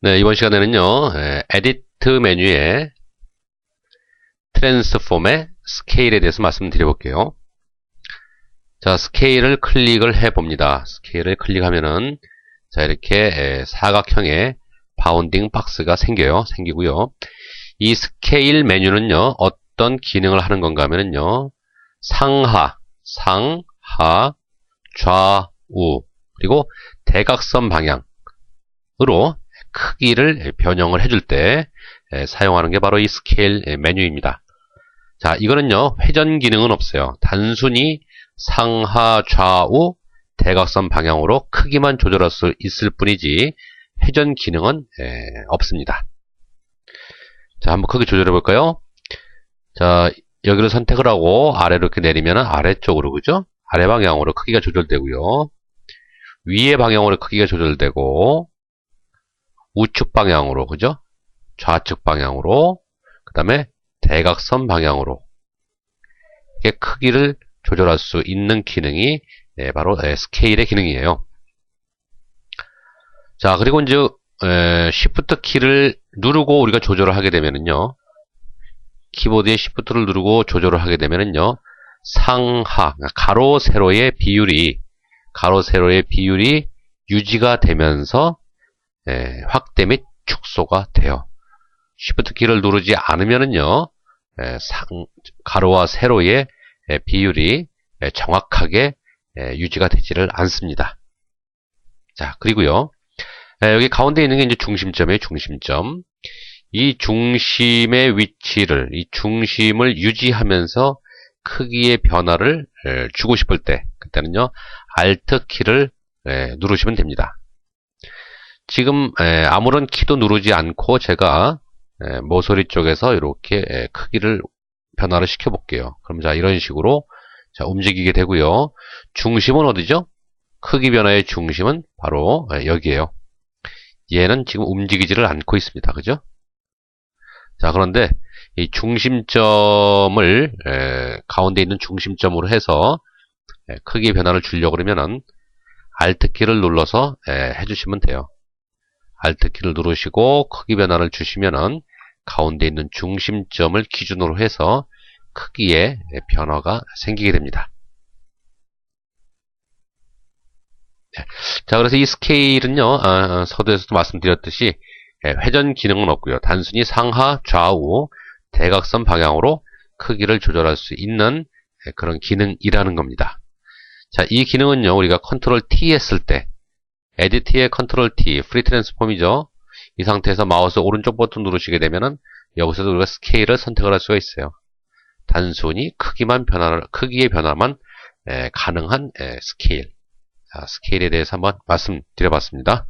네, 이번 시간에는요, 에, 에디트 메뉴에 트랜스폼의 스케일에 대해서 말씀드려 볼게요. 자, 스케일을 클릭을 해 봅니다. 스케일을 클릭하면은, 자, 이렇게 에, 사각형의 바운딩 박스가 생겨요. 생기고요. 이 스케일 메뉴는요, 어떤 기능을 하는 건가 하면은요, 상하, 상하, 좌우, 그리고 대각선 방향으로 크기를 변형을 해줄 때 에, 사용하는 게 바로 이 스케일 에, 메뉴입니다. 자, 이거는요, 회전 기능은 없어요. 단순히 상하, 좌우, 대각선 방향으로 크기만 조절할 수 있을 뿐이지 회전 기능은 에, 없습니다. 자, 한번 크기 조절해 볼까요? 자, 여기를 선택을 하고 아래로 이렇게 내리면 아래쪽으로 그죠? 아래 방향으로 크기가 조절되고요. 위의 방향으로 크기가 조절되고 우측 방향으로 그죠? 좌측 방향으로 그 다음에 대각선 방향으로 이렇게 크기를 조절할 수 있는 기능이 네, 바로 네, 스케일의 기능이에요. 자 그리고 이제 에, Shift 키를 누르고 우리가 조절을 하게 되면은요 키보드에 Shift를 누르고 조절을 하게 되면은요 상하 그러니까 가로 세로의 비율이 가로 세로의 비율이 유지가 되면서 에, 확대 및 축소가 돼요. Shift 키를 누르지 않으면은요 에, 상, 가로와 세로의 에, 비율이 에, 정확하게 유지가 되지를 않습니다. 자 그리고요 여기 가운데 있는 게 이제 중심점이에요 중심점 이 중심의 위치를 이 중심을 유지하면서 크기의 변화를 주고 싶을 때 그때는요 Alt 키를 누르시면 됩니다. 지금 아무런 키도 누르지 않고 제가 모서리 쪽에서 이렇게 크기를 변화를 시켜 볼게요. 그럼 자 이런 식으로 자 움직이게 되고요. 중심은 어디죠? 크기 변화의 중심은 바로 여기에요. 얘는 지금 움직이지를 않고 있습니다. 그죠? 자 그런데 이 중심점을 에, 가운데 있는 중심점으로 해서 에, 크기 변화를 주려고 그러면은 Alt 키를 눌러서 에, 해주시면 돼요. Alt 키를 누르시고 크기 변화를 주시면은 가운데 있는 중심점을 기준으로 해서 크기의 변화가 생기게 됩니다. 네. 자, 그래서 이 스케일은요, 아, 서두에서도 말씀드렸듯이 회전 기능은 없고요. 단순히 상하, 좌우, 대각선 방향으로 크기를 조절할 수 있는 그런 기능이라는 겁니다. 자, 이 기능은요, 우리가 컨트롤 T 했을 때, 에디트의 컨트롤 T, 프리 트랜스폼이죠. 이 상태에서 마우스 오른쪽 버튼 누르시게 되면은 여기서도 우리가 스케일을 선택을 할 수가 있어요. 단순히 크기만 변화, 크기의 변화만 에, 가능한 에, 스케일. 자, 스케일에 대해서 한번 말씀드려봤습니다.